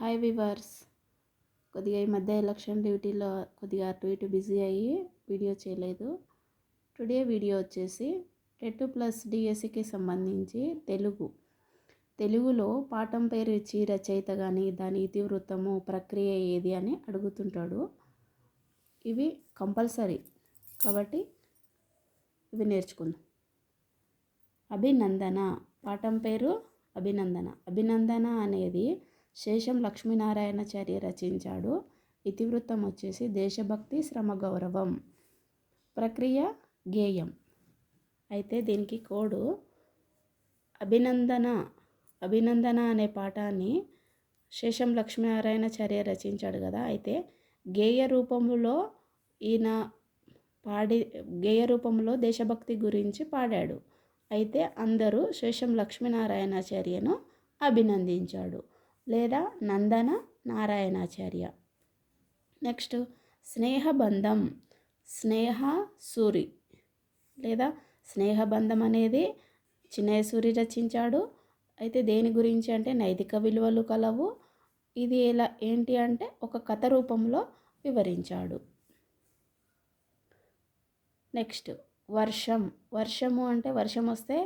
Hi viewers కొద్దిగా ఈ మధ్య ఎలక్షన్ డ్యూటీలో కొద్దిగా అటు ఇటు బిజీ అయ్యి వీడియో చేయలేదు. టుడే వీడియో వచ్చేసి టెట్ ప్లస్ డిఎస్సికి సంబంధించి తెలుగు. తెలుగులో పాఠం పేరు ఇచ్చి రచయిత కానీ దాని ఇతివృత్తము ప్రక్రియ ఏది అని అడుగుతుంటాడు. ఇవి కంపల్సరీ. కాబట్టి ఇవి నేర్చుకుందాం. అభినందన. పాఠం పేరు అభినందన. అభినందన అనేది శేషం లక్ష్మీనారాయణచార్య రచించాడు. ఇతివృత్తం వచ్చేసి దేశభక్తి శ్రమ గౌరవం. ప్రక్రియ గేయం. అయితే దీనికి కోడు అభినందన అభినందన అనే పాఠాన్ని శేషం లక్ష్మీనారాయణచార్య రచించాడు కదా. అయితే గేయ రూపంలో ఈయన పాడి గేయ రూపంలో దేశభక్తి గురించి పాడాడు. అయితే అందరూ శేషం లక్ష్మీనారాయణాచార్యను అభినందించాడు. లేదా నందన నారాయణాచార్య. నెక్స్ట్ స్నేహబంధం స్నేహ సూరి లేదా స్నేహబంధం అనేది చిన్నయ్య సూరి రచించాడు. అయితే దేని గురించి అంటే నైతిక విలువలు కలవు. ఇది ఎలా ఏంటి అంటే ఒక కథ రూపంలో వివరించాడు. నెక్స్ట్ వర్షం వర్షము అంటే వర్షం వస్తే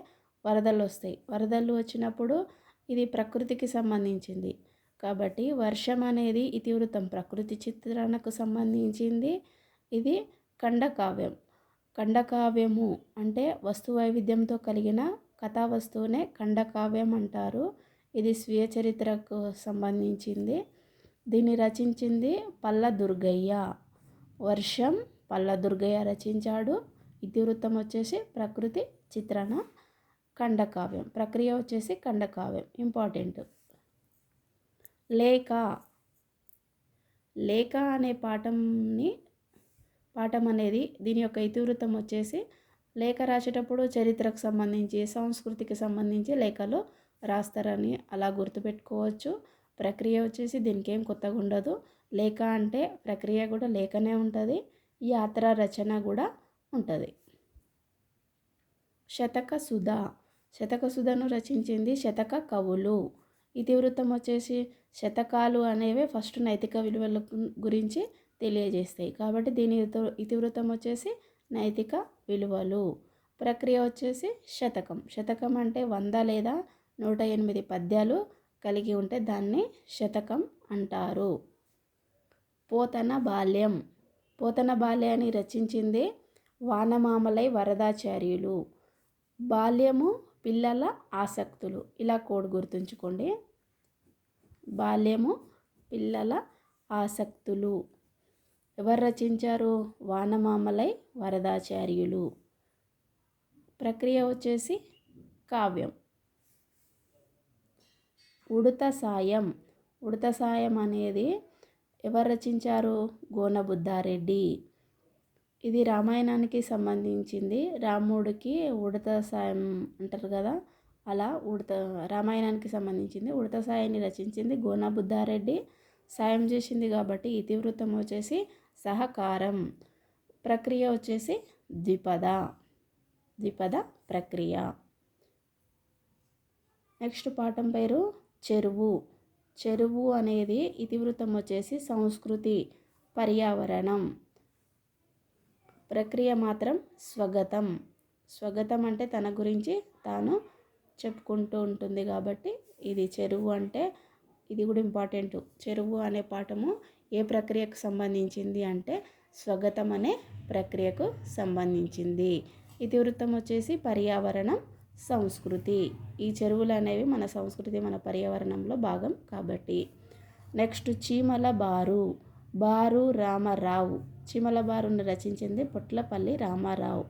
వరదలు వస్తాయి. వరదలు వచ్చినప్పుడు ఇది ప్రకృతికి సంబంధించింది. కాబట్టి వర్షం అనేది ఇతివృత్తం ప్రకృతి చిత్రణకు సంబంధించింది. ఇది ఖండకావ్యం. ఖండకావ్యము అంటే వస్తు వైవిధ్యంతో కలిగిన కథా వస్తువునే ఖండకావ్యం అంటారు. ఇది స్వీయ చరిత్రకు సంబంధించింది. దీన్ని రచించింది పల్ల దుర్గయ్య. వర్షం పల్ల దుర్గయ్య రచించాడు. ఇతివృత్తం వచ్చేసి ప్రకృతి చిత్రణ ఖండకావ్యం. ప్రక్రియ వచ్చేసి ఖండకావ్యం. ఇంపార్టెంట్. లేఖ. లేఖ అనే పాఠంని పాఠం అనేది దీని యొక్క ఇతివృత్తం వచ్చేసి లేఖ రాసేటప్పుడు చరిత్రకు సంబంధించి సంస్కృతికి సంబంధించి లేఖలు రాస్తారని అలా గుర్తుపెట్టుకోవచ్చు. ప్రక్రియ వచ్చేసి దీనికి ఏం కొత్తగా ఉండదు. లేఖ అంటే ప్రక్రియ కూడా లేఖనే ఉంటుంది. యాత్ర రచన కూడా ఉంటుంది. శతక సుధా. శతక సుధను రచించింది శతక కవులు. ఇతివృత్తం వచ్చేసి శతకాలు అనేవి ఫస్ట్ నైతిక విలువల గురించి తెలియజేస్తాయి. కాబట్టి దీని ఇతివృత్తం వచ్చేసి నైతిక విలువలు. ప్రక్రియ వచ్చేసి శతకం. శతకం అంటే వంద లేదా నూట ఎనిమిది పద్యాలు కలిగి ఉంటే దాన్ని శతకం అంటారు. పోతన బాల్యం. పోతన బాల్యాన్ని రచించింది వానమామలై వరదాచార్యులు. బాల్యము పిల్లల ఆసక్తులు. ఇలా కోడ్ గుర్తుంచుకోండి. బాల్యము పిల్లల ఆసక్తులు. ఎవరు రచించారు? వానమామలై వరదాచార్యులు. ప్రక్రియ వచ్చేసి కావ్యం. ఉడత సాయం. ఉడత సాయం అనేది ఎవరు రచించారు? గోనబుద్ధారెడ్డి. ఇది రామాయణానికి సంబంధించింది. రాముడికి ఉడత సాయం అంటారు కదా అలా ఉడత రామాయణానికి సంబంధించింది. ఉడత సాయాన్ని రచించింది గోనా బుద్ధారెడ్డి. సాయం చేసింది కాబట్టి ఇతివృత్తం వచ్చేసి సహకారం. ప్రక్రియ వచ్చేసి ద్విపద ద్విపద ప్రక్రియ. నెక్స్ట్ పాఠం పేరు చెరువు. చెరువు అనేది ఇతివృత్తం వచ్చేసి సంస్కృతి పర్యావరణం. ప్రక్రియ మాత్రం స్వగతం. స్వగతం అంటే తన గురించి తాను చెప్పుకుంటూ ఉంటుంది కాబట్టి ఇది చెరువు అంటే ఇది కూడా ఇంపార్టెంట్. చెరువు అనే పాఠము ఏ ప్రక్రియకు సంబంధించింది అంటే స్వగతం అనే ప్రక్రియకు సంబంధించింది. ఇతివృత్తం వచ్చేసి పర్యావరణం సంస్కృతి. ఈ చెరువులు అనేవి మన సంస్కృతి మన పర్యావరణంలో భాగం కాబట్టి. నెక్స్ట్ చీమల బారు. బారు రామారావు. చీమల బారును రచించింది పొట్లపల్లి రామారావు.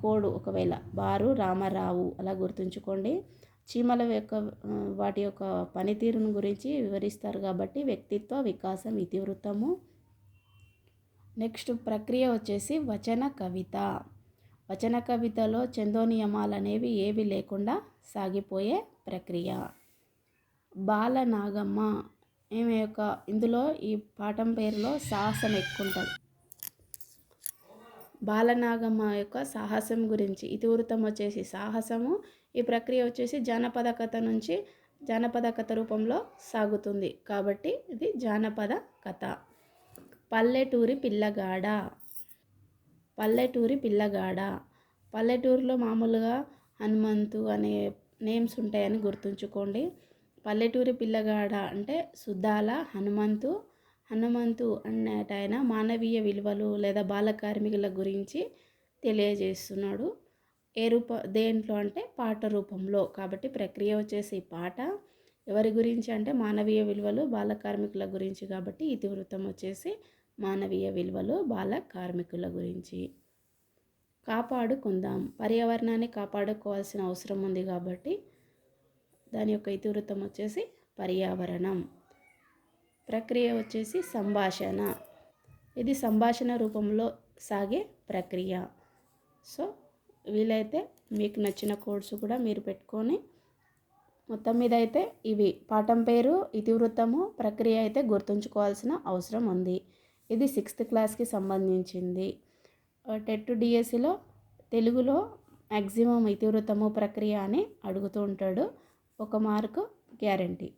కోడు ఒకవేళ బారు రామారావు. అలా గుర్తుంచుకోండి. చీమల యొక్క వాటి యొక్క పనితీరును గురించి వివరిస్తారు కాబట్టి వ్యక్తిత్వ వికాసం ఇతివృత్తము నెక్స్ట్ ప్రక్రియ వచ్చేసి వచన కవిత. వచన కవితలో చందో నియమాలు అనేవి ఏవి లేకుండా సాగిపోయే ప్రక్రియ. బాలనాగమ్మ. ఈమె యొక్క ఇందులో ఈ పాఠం పేరులో సాహసం ఎక్కువ ఉంటుంది బాలనాగమ్మ యొక్క సాహసం గురించి ఇతివృత్తం వచ్చేసి సాహసము. ఈ ప్రక్రియ వచ్చేసి జానపద కథ నుంచి జానపద కథ రూపంలో సాగుతుంది. కాబట్టి ఇది జానపద కథ. పల్లెటూరి పిల్లగాడ. పల్లెటూరి పిల్లగాడ. పల్లెటూరులో మామూలుగా హనుమంతు అనే నేమ్స్ ఉంటాయని గుర్తుంచుకోండి. పల్లెటూరి పిల్లగాడ అంటే సుద్దాల హనుమంతు హనుమంతు అనేటాయన మానవీయ విలువలు లేదా బాల కార్మికుల గురించి తెలియజేస్తున్నాడు. ఏ రూప దేంట్లో అంటే పాట రూపంలో. కాబట్టి ప్రక్రియ వచ్చేసి పాట. ఎవరి గురించి అంటే మానవీయ విలువలు బాల కార్మికుల గురించి కాబట్టి ఇతివృత్తం వచ్చేసి మానవీయ విలువలు బాల కార్మికుల గురించి. కాపాడుకుందాం. పర్యావరణాన్ని కాపాడుకోవాల్సిన అవసరం ఉంది కాబట్టి దాని యొక్క ఇతివృత్తం వచ్చేసి పర్యావరణం. ప్రక్రియ వచ్చేసి సంభాషణ. ఇది సంభాషణ రూపంలో సాగే ప్రక్రియ. సో వీలైతే మీకు నచ్చిన కోడ్స్ కూడా మీరు పెట్టుకొని మొత్తం మీద అయితే ఇవి పాఠం పేరు ఇతివృత్తము ప్రక్రియ అయితే గుర్తుంచుకోవాల్సిన అవసరం ఉంది. ఇది సిక్స్త్ క్లాస్కి సంబంధించింది. టెట్ డిఎస్సిలో తెలుగులో మ్యాక్సిమం ఇతివృత్తము ప్రక్రియ అని అడుగుతూ ఉంటాడు. ఒక మార్కు గ్యారంటీ.